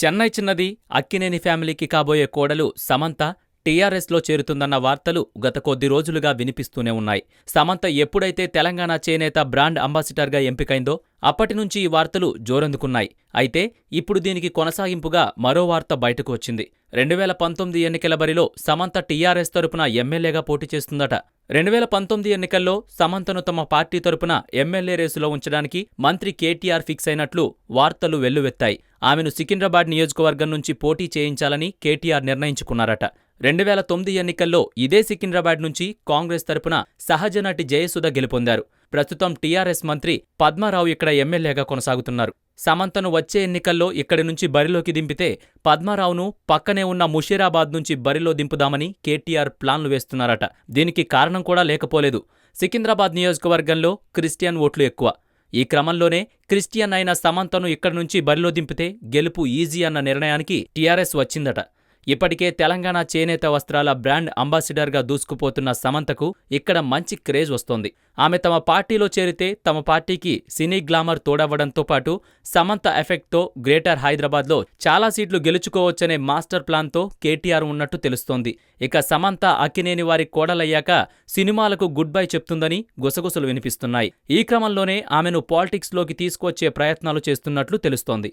చెన్నై చిన్నది అక్కినేని ఫ్యామిలీకి కాబోయే కోడలు సమంత టీఆర్ఎస్లో చేరుతుందన్న వార్తలు గత కొద్ది రోజులుగా వినిపిస్తూనే ఉన్నాయి. సమంత ఎప్పుడైతే తెలంగాణ చేనేత బ్రాండ్ అంబాసిడర్గా ఎంపికైందో అప్పటి నుంచి ఈ వార్తలు జోరందుకున్నాయి. అయితే ఇప్పుడు దీనికి కొనసాగింపుగా మరో వార్త బయటకు వచ్చింది. రెండు వేల పంతొమ్మిది ఎన్నికల బరిలో సమంత టీఆర్ఎస్ తరపున ఎమ్మెల్యేగా పోటీ చేస్తుందట రెండు వేల పంతొమ్మిది ఎన్నికల్లో సమంతను తమ పార్టీ తరపున ఎమ్మెల్యే రేసులో ఉంచడానికి మంత్రి కేటీఆర్ ఫిక్స్ అయినట్లు వార్తలు వెల్లువెత్తాయి. ఆమెను సికింద్రాబాద్ నియోజకవర్గం నుంచి పోటీ చేయించాలని కేటీఆర్ నిర్ణయించుకున్నారట. రెండు వేల తొమ్మిది ఎన్నికల్లో ఇదే సికింద్రాబాద్ నుంచి కాంగ్రెస్ తరపున సహజనటి జయసుధ గెలుపొందారు. ప్రస్తుతం టీఆర్ఎస్ మంత్రి పద్మారావు ఇక్కడ ఎమ్మెల్యేగా కొనసాగుతున్నారు. సమంతను వచ్చే ఎన్నికల్లో ఇక్కడి నుంచి బరిలోకి దింపితే పద్మారావును పక్కనే ఉన్న ముషీరాబాద్ నుంచి బరిలో దింపుదామని కేటీఆర్ ప్లాన్లు వేస్తున్నారట. దీనికి కారణం కూడా లేకపోలేదు. సికింద్రాబాద్ నియోజకవర్గంలో క్రిస్టియన్ ఓట్లు ఎక్కువ. ఈ క్రమంలోనే క్రిస్టియన్ అయిన సమంతను ఇక్కడి నుంచి బరిలో దింపితే గెలుపు ఈజీ అన్న నిర్ణయానికి టీఆర్ఎస్ వచ్చిందట. ఇప్పటికే తెలంగాణ చేనేత వస్త్రాల బ్రాండ్ అంబాసిడర్గా దూసుకుపోతున్న సమంతకు ఇక్కడ మంచి క్రేజ్ వస్తోంది. ఆమె తమ పార్టీలో చేరితే తమ పార్టీకి సినీ గ్లామర్ తోడవ్వడంతో పాటు సమంత ఎఫెక్ట్తో గ్రేటర్ హైదరాబాద్లో చాలా సీట్లు గెలుచుకోవచ్చనే మాస్టర్ ప్లాన్తో కేటీఆర్ ఉన్నట్టు తెలుస్తోంది. ఇక సమంత అక్కినేని వారి కోడలయ్యాక సినిమాలకు గుడ్ బై చెప్తుందని గుసగుసలు వినిపిస్తున్నాయి. ఈ క్రమంలోనే ఆమెను పాలిటిక్స్లోకి తీసుకొచ్చే ప్రయత్నాలు చేస్తున్నట్లు తెలుస్తోంది.